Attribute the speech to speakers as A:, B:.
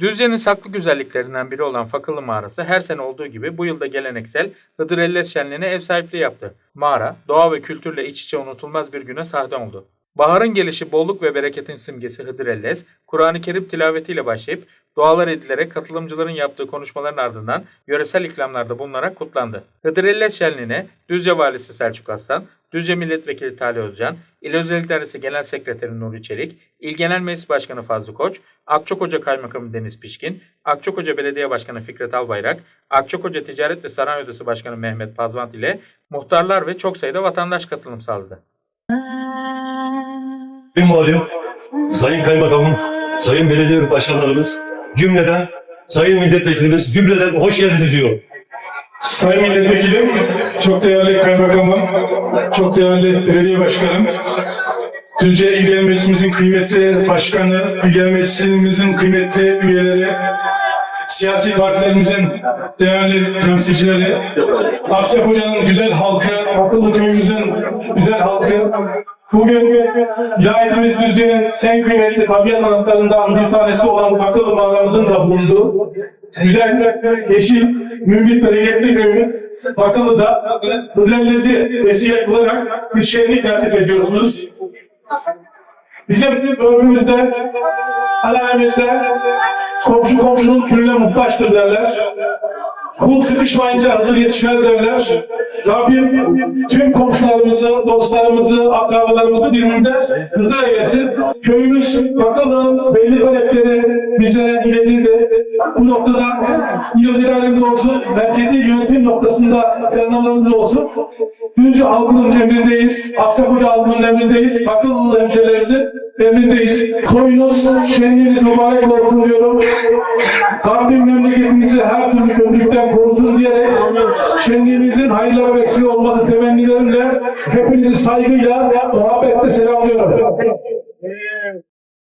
A: Düzce'nin saklı güzelliklerinden biri olan Fakılı Mağarası her sene olduğu gibi bu yılda geleneksel Hıdır Ellez Şenliği'ne ev sahipliği yaptı. Mağara, doğa ve kültürle iç içe unutulmaz bir güne sahne oldu. Baharın gelişi bolluk ve bereketin simgesi Hıdır Ellez, Kur'an-ı Kerim tilavetiyle başlayıp dualar edilerek katılımcıların yaptığı konuşmaların ardından yöresel ikramlarda bulunarak kutlandı. Hıdır Ellez Şenliği'ne Düzce Valisi Selçuk Aslan, Düzce Milletvekili Talih Özcan, İl Özellik Dairesi Genel Sekreteri Nuri Çelik, İl Genel Meclis Başkanı Fazlı Koç, Akçakoca Kaymakamı Deniz Pişkin, Akçakoca Belediye Başkanı Fikret Albayrak, Akçakoca Ticaret ve Sanayi Odası Başkanı Mehmet Pazvant ile muhtarlar ve çok sayıda vatandaş katılım sağladı.
B: Sayın Valim, Sayın Kaymakamım, Sayın Belediye Başkanlarımız, cümleden Sayın Milletvekilimiz, cümleden hoş geldiniz diyor.
C: Sayın Milletvekilim, çok değerli kaymakamım, çok değerli belediye başkanım, Düzce İl Meclisimizin kıymetli başkanı, İl Meclisimizin kıymetli üyeleri, siyasi partilerimizin değerli temsilcileri, Akçakoca'nın güzel halkı, Akıllı köyümüzün güzel halkı, bugün vilayetimiz Düzce'nin en kıymetli tabiat alanlarından bir tanesi olan Akıllı mağaramızın da bulunduğu güzel, yeşil, mümkün bereketli köyümüz Bakılı'da Hıdrellezi vesile kılarak bir şenlik tertip ediyorsunuz. Bizim ömrümüzde, alemimizde komşu komşunun külüne muhtaçtır derler. Kul sıkışmayınca hazır yetişmez derler. Rabbim tüm komşularımızı, dostlarımızı, akrabalarımızı birbirinden hızlı eylesin. Köyümüz bakalım belli talepleri bize iletildi. Bu noktada il özelliğimiz olsun, merkezi yönetim noktasında planlamalarımız olsun. Düzce halkının emrindeyiz, Akçakoca halkının emrindeyiz, Bakırlı hemşehrilerimizin emrindeyiz. Koyunuz, şenliğiniz mübarek olsun diyorum. Rabbim memleketimizi her türlü kötülükten korusun diyerek şenliğimizin hayırlara vesile olması temennilerimle hepinizi saygıyla muhabbetle selamlıyorum.